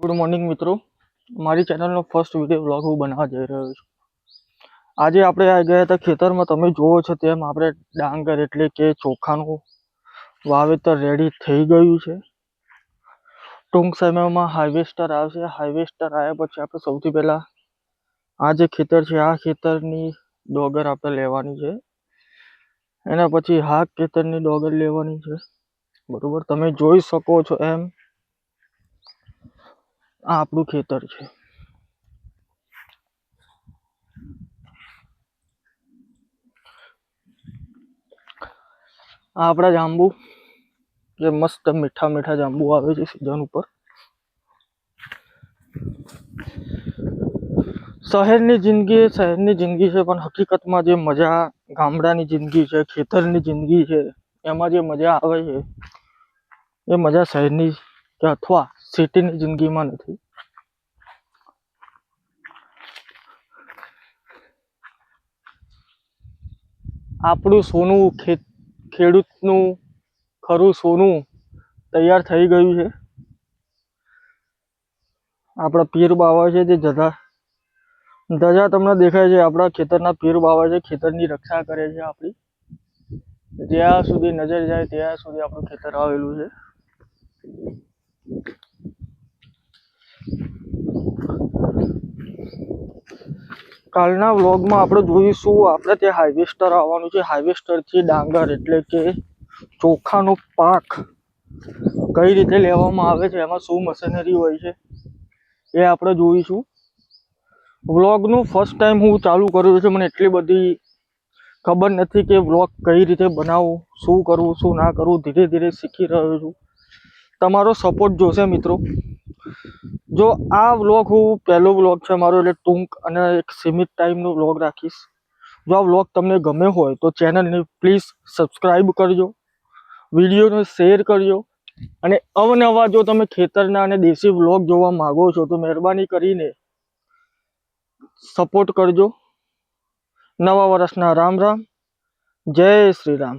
Good morning મિત્રો. મારી ચેનલનો first video vlog હું બનાવવા જઈ રહ્યો છું. આજે આપણે આ ગયા હતા ખેતરમાં. તમે જુઓ છો તેમ આપણે ડાંગર એટલે કે ચોખાનું વાવેતર રેડી થઈ ગયું છે. ટૂંક સમયમાં હાર્વેસ્ટર આવશે. હાર્વેસ્ટર આવ્યા પછી આપણે સૌથી પહેલાં આ જે ખેતર છે, આ ખેતરની ડોગર આપણે લેવાની છે. એના પછી હા ખેતરની ડોગર લેવાની છે. બરાબર? તમે જોઈ શકો છો એમ આ આપણું ખેતર છે. આ આપણા જાંબુ, જે મસ્ત મીઠા મીઠા જાંબુ આવે છે સિઝન ઉપર. શહેરની જિંદગી એ શહેરની જિંદગી છે, પણ હકીકતમાં જે મજા ગામડાની જિંદગી છે, ખેતરની જિંદગી છે, એમાં જે મજા આવે છે, એ મજા શહેરની કે અથવા સિટીની જિંદગીમાં નથી આપણું સોનું ખેત ખેડૂતનું ખરું સોનું તૈયાર થઈ ગયું છે આપણા પીર બાવા છે જે જતા ધજા તમને દેખાય છે આપણા ખેતરના પીર બાવા છે ખેતરની રક્ષા કરે છે આપણી જ્યાં સુધી નજર જાય ત્યાં સુધી આપણું ખેતર આવેલું છે કાલના વ્લોગમાં આપણે જોઈશું, આપણે ત્યાં હાર્વેસ્ટર આવવાનું છે. હાર્વેસ્ટરથી ડાંગર એટલે કે ચોખાનો પાક કઈ રીતે લેવામાં આવે છે, એમાં શું મશીનરી હોય છે, એ આપણે જોઈશું. વ્લોગનું ફર્સ્ટ ટાઈમ હું ચાલુ કર્યું છે, મને એટલી બધી ખબર નથી કે વ્લોગ કઈ રીતે બનાવવું શું કરવું, શું ના કરવું, ધીરે ધીરે શીખી રહ્યો છું. તમારો સપોર્ટ જોશે મિત્રો. જો આ વ્લોગ હું પહેલો વ્લોગ છે મારો એટલે ટૂંક અને એક સીમિત ટાઈમનો વ્લોગ રાખીશ. જો આ વ્લોગ તમને ગમે હોય તો ચેનલને પ્લીઝ સબસ્ક્રાઈબ કરજો. વિડીયોને શેર કરજો. અને અવનવા જો તમે ખેતરના અને દેશી વ્લોગ જોવા માગો છો તો મહેરબાની કરીને સપોર્ટ કરજો. નવા વર્ષના રામ રામ. જય શ્રી રામ.